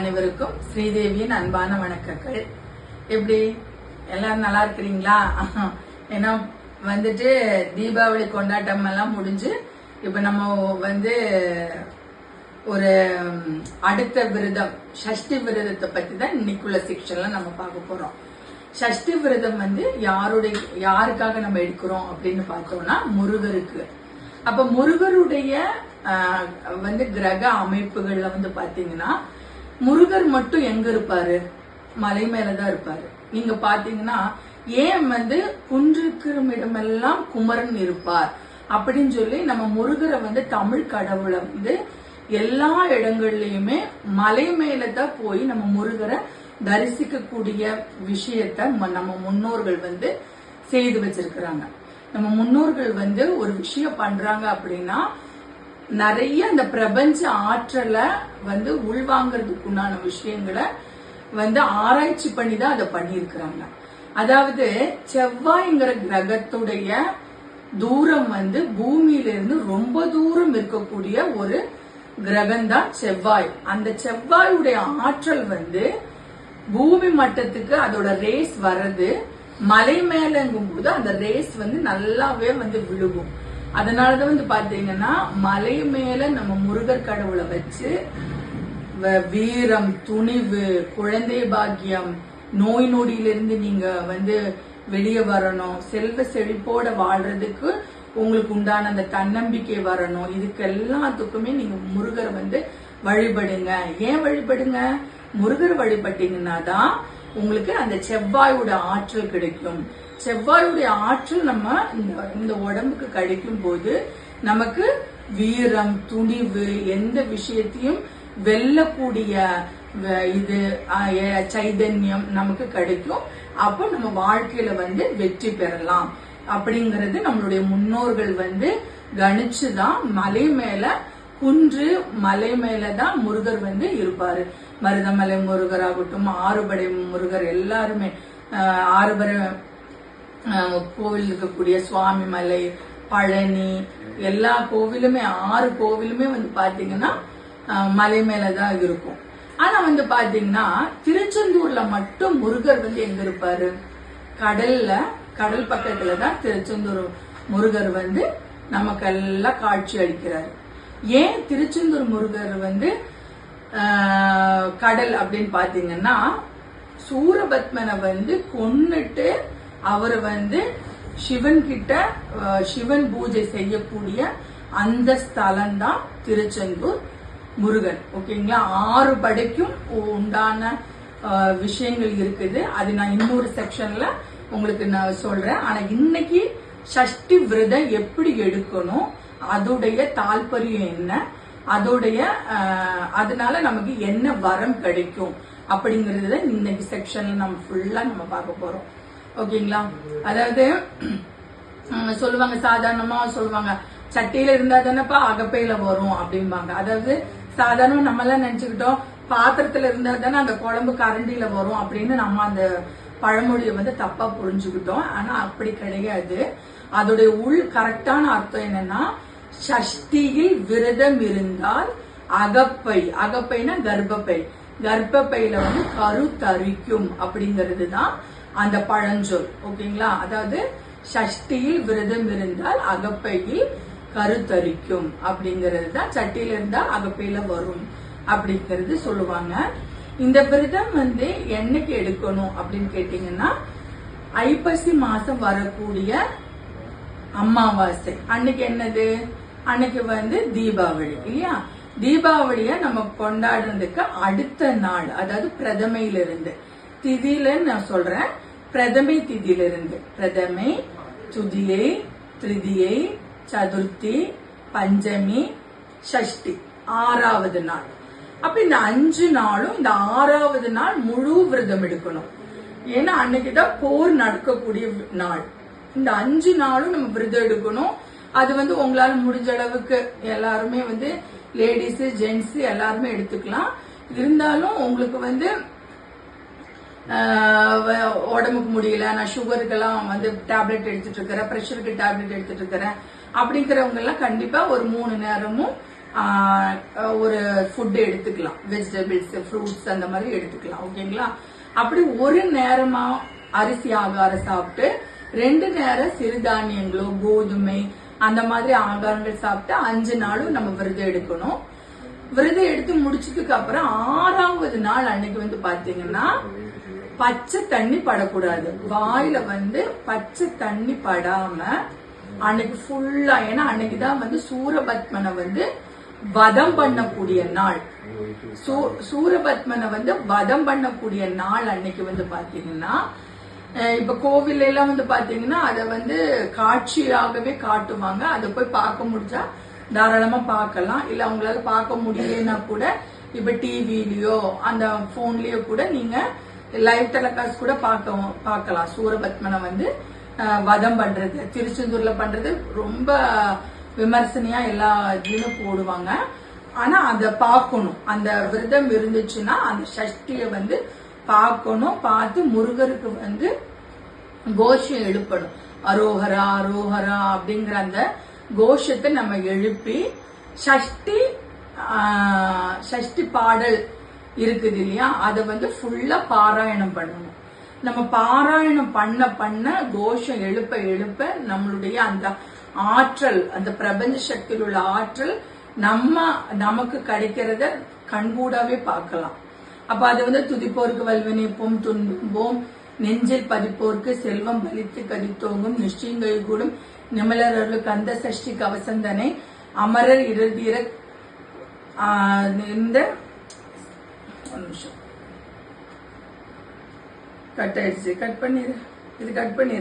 அனைவருக்கும் ஸ்ரீதேவியின் அன்பான வணக்கங்கள். எப்படி? எல்லாரும் நல்லா இருக்கிறீங்களா? ஏன்னா வந்துட்டு தீபாவளி கொண்டாட்டம் எல்லாம் முடிஞ்சு இப்ப நம்ம வந்து ஒரு அடுத்த விரதம் சஷ்டி விரதத்தை பத்தி தான் இன்னைக்குள்ள செக்ஷன்ல நம்ம பார்க்க போறோம். சஷ்டி விரதம் வந்து யாருடைய யாருக்காக நம்ம எடுக்கிறோம் அப்படின்னு பார்த்தோம்னா முருகருக்கு. அப்ப முருகருடைய வந்து கிரக அமைப்புகள்ல வந்து பாத்தீங்கன்னா முருகர் மட்டும் எங்க இருப்பாரு? மலை மேலதான் இருப்பாரு. நீங்க பாத்தீங்கன்னா ஏன் வந்து குன்றிருக்கிற இடமெல்லாம் குமரன் இருப்பார்? அப்படின்னு சொல்லி நம்ம முருகரை வந்து தமிழ் கடவுளை வந்து எல்லா இடங்கள்லயுமே மலை மேல தான் போய் நம்ம முருகரை தரிசிக்கக்கூடிய விஷயத்த ம- நம்ம முன்னோர்கள் வந்து செய்து வச்சிருக்கிறாங்க. நம்ம முன்னோர்கள் வந்து ஒரு விஷயம் பண்றாங்க அப்படின்னா நிறைய அந்த பிரபஞ்ச ஆற்றலை வந்து உள்வாங்கிறதுக்கு உண்டான விஷயங்களை வந்து ஆராய்ச்சி பண்ணி தான் அதை பண்ணியிருக்கிறாங்க. அதாவது செவ்வாய்ங்கிற கிரகத்துடைய தூரம் வந்து பூமியிலிருந்து ரொம்ப தூரம் இருக்கக்கூடிய ஒரு கிரகம் தான் செவ்வாய். அந்த செவ்வாயுடைய ஆற்றல் வந்து பூமி மட்டத்துக்கு அதோட ரேஸ் வர்றது மலை மேலங்கும் போது அந்த ரேஸ் வந்து நல்லாவே வந்து விழுகும். அதனாலதான் வந்து பாத்தீங்கன்னா மலை மேல நம்ம முருகர் கடவுளை வச்சு வ- வீரம் துணிவு குழந்தை பாக்கியம் நோய் நொடியிலிருந்து நீங்க வந்து வெளியே வரணும் செல்வ செழிப்போட வாழ்றதுக்கு உங்களுக்கு உண்டான அந்த தன்னம்பிக்கை வரணும். இதுக்கு எல்லாத்துக்குமே நீங்க முருகரை வந்து வழிபடுங்க. ஏன் வழிபடுங்க? முருகர் வழிபட்டீங்கன்னா தான் உங்களுக்கு அந்த செவ்வாயோட ஆற்றல் கிடைக்கும். செவ்வாயுடைய ஆற்றல் நம்ம இந்த இந்த உடம்புக்கு கிடைக்கும் போது நமக்கு வீரம் துணிவு எந்த விஷயத்தையும் வெல்லக்கூடிய இது சைதன்யம் நமக்கு கிடைக்கும். அப்போ நம்ம வாழ்க்கையில வந்து வெற்றி பெறலாம். அப்படிங்கிறது நம்மளுடைய முன்னோர்கள் வந்து கணிச்சுதான் மலை மேல குன்று மலை மேலதான் முருகர் வந்து இருப்பாரு. மருதமலை முருகர் ஆகட்டும் ஆறுபடை முருகர் எல்லாருமே ஆறுபடை கோவில் இருக்கக்கூடிய சுவாமி மலை பழனி எல்லா கோவிலுமே ஆறு கோவிலுமே வந்து பாத்தீங்கன்னா மலை மலை மேலதான் இருக்கும். ஆனா வந்து பாத்தீங்கன்னா திருச்செந்தூர்ல மட்டும் முருகர் வந்து எங்க இருப்பாரு? கடல்ல கடல் பக்கத்துல தான் திருச்செந்தூர் முருகர் வந்து நமக்கெல்லாம் காட்சி அளிக்கிறார். ஏன் திருச்செந்தூர் முருகர் வந்து கடல் அப்படின்னு பாத்தீங்கன்னா சூரபத்மனை வந்து கொன்னுட்டு அவர் வந்து சிவன் கிட்ட சிவன் பூஜை செய்யக்கூடிய அந்த ஸ்தலம் தான் திருச்செந்தூர் முருகன். ஓகேங்களா? ஆறு படைக்கும் உண்டான விஷயங்கள் இருக்குது. அது நான் இன்னொரு செக்ஷன்ல உங்களுக்கு நான் சொல்றேன். ஆனா இன்னைக்கு சஷ்டி விரதம் எப்படி எடுக்கணும்? அதோடைய தாற்பயம் என்ன? அதோடைய அதனால நமக்கு என்ன வரம் கிடைக்கும்? அப்படிங்கறத இன்னைக்கு செக்ஷன்ல நம்ம ஃபுல்லா நம்ம பார்க்க போறோம். ஓகேங்களா? அதாவது சொல்லுவாங்க சாதாரணமா சொல்லுவாங்க சட்டியில இருந்தா தானேப்பா அகப்பையில வரும் அப்படிம்பாங்க. அதாவது சாதாரணமா நம்ம எல்லாம் நினைச்சுக்கிட்டோம் பாத்திரத்துல இருந்தா தானே அந்த குழம்பு கரண்டியில வரும் அப்படின்னு நம்ம அந்த பழமொழியை வந்து தப்பா புரிஞ்சுக்கிட்டோம். ஆனா அப்படி கிடையாது. அதோடைய உள் கரெக்டான அர்த்தம் என்னன்னா சஷ்டியில் விரதம் இருந்தால் அகப்பை அகப்பைனா கர்ப்பப்பை. கர்ப்பப்பையில வந்து கரு தரிக்கும் அப்படிங்கிறது தான் அந்த பழஞ்சொல் ஓகேங்களா? அதாவது சஷ்டியில் விரதம் இருந்தால் அகப்பையில் கருத்தரிக்கும். அப்படிங்கிறது தான் சட்டியில இருந்தா அகப்பையில வரும் அப்படிங்கிறது சொல்லுவாங்க. இந்த விரதம் வந்து என்னைக்கு எடுக்கணும் அப்படின்னு கேட்டீங்கன்னா ஐப்பசி மாசம் வரக்கூடிய அமாவாசை. அன்னைக்கு என்னது? அன்னைக்கு வந்து தீபாவளி இல்லையா? தீபாவளிய நம்ம கொண்டாடுறதுக்கு அடுத்த நாள் அதாவது பிரதமையிலிருந்து திதியிலன்னு நான் சொல்றேன். பிரதமை திதியிலிருந்து. பிரதமை துதியை திருதியை சதுர்த்தி பஞ்சமி சஷ்டி ஆறாவது நாள். அப்ப இந்த அஞ்சு நாளும் இந்த ஆறாவது நாள் முழு விரதம் எடுக்கணும். ஏன்னா அன்னைக்குதான் போர் நடக்கக்கூடிய நாள். இந்த அஞ்சு நாளும் நம்ம விரதம் எடுக்கணும். அது வந்து உங்களால முடிஞ்ச அளவுக்கு எல்லாருமே வந்து லேடிஸ் ஜென்ட்ஸ் எல்லாருமே எடுத்துக்கலாம். இருந்தாலும் உங்களுக்கு வந்து உடம்புக்கு முடியல நான் சுகருக்கெல்லாம் வந்து டேப்லெட் எடுத்துட்டு இருக்கிறேன் ப்ரெஷருக்கு டேப்லெட் எடுத்துட்டு இருக்கிறேன் அப்படிங்கிறவங்க எல்லாம் கண்டிப்பா ஒரு மூணு நேரமும் ஒரு ஃபுட் எடுத்துக்கலாம். வெஜிடபிள்ஸ் ஃப்ரூட்ஸ் அந்த மாதிரி எடுத்துக்கலாம். ஓகேங்களா அப்படி ஒரு நேரமா அரிசி ஆகாரம் சாப்பிட்டு ரெண்டு நேரம் சிறுதானியங்களோ கோதுமை அந்த மாதிரி ஆகாரங்கள் சாப்பிட்டு அஞ்சு நாளும் நம்ம விரதம் எடுக்கணும். விரதம் எடுத்து முடிச்சதுக்கு அப்புறம் ஆறாவது நாள் அன்னைக்கு வந்து பாத்தீங்கன்னா பச்சை தண்ணி படக்கூடாது. வாயில வந்து பச்சை தண்ணி படாம அன்னைக்கு ஃபுல்லா ஏன்னா அன்னைக்குதான் வந்து சூரபத்மனை வந்து வதம் பண்ணக்கூடிய நாள். சூ- சூரபத்மனை வந்து வதம் பண்ணக்கூடிய நாள் அன்னைக்கு வந்து பாத்தீங்கன்னா இப்ப கோவில் எல்லாம் வந்து பாத்தீங்கன்னா அதை வந்து காட்சியாகவே காட்டுவாங்க. அதை போய் பார்க்க முடிஞ்சா தாராளமா பார்க்கலாம். இல்ல அவங்களால பார்க்க முடியலன்னா கூட இப்ப டிவிலயோ அந்த போன்லயோ கூட நீங்க லைவ் டெலகாஸ்ட் கூட பார்க்க பார்க்கலாம். சூரபத்மனை வந்து வதம் பண்றது திருச்செந்தூர்ல பண்றது ரொம்ப விமர்சனையா எல்லா இதுலயும் போடுவாங்க. ஆனா அதை பார்க்கணும். அந்த விரதம் இருந்துச்சுன்னா அந்த சஷ்டிய வந்து பார்க்கணும். பார்த்து முருகருக்கு வந்து கோஷம் எழுப்பணும். அரோஹரா அரோஹரா அப்படிங்கிற அந்த கோஷத்தை நம்ம எழுப்பி சஷ்டி சஷ்டி பாடல் இருக்குது இல்லையா? அதை வந்து ஃபுல்லா பாராயணம் பண்ணணும். நம்ம பாராயணம் பண்ண பண்ண கோஷம் எழுப்ப எழுப்ப நம்மளுடைய அந்த ஆற்றல் அந்த பிரபஞ்ச சக்தியில் உள்ள ஆற்றல் நம்ம நமக்கு கிடைக்கிறத கண்கூடாவே பார்க்கலாம். அப்ப அது வந்து துதிப்போருக்கு வல்வினைப்போம் துன்போம் நெஞ்சில் பதிப்போருக்கு செல்வம் பலித்து கதித்தோங்கும் நிச்சயங்கை கூடும். நிமலர்களுக்கு கந்த சஷ்டி கவசந்தனை அமரர் இறுதியிற இந்த நிமிஷம். கட் ஆயிடுச்சு. கட் பண்ணிடு இது கட் பண்ணிடு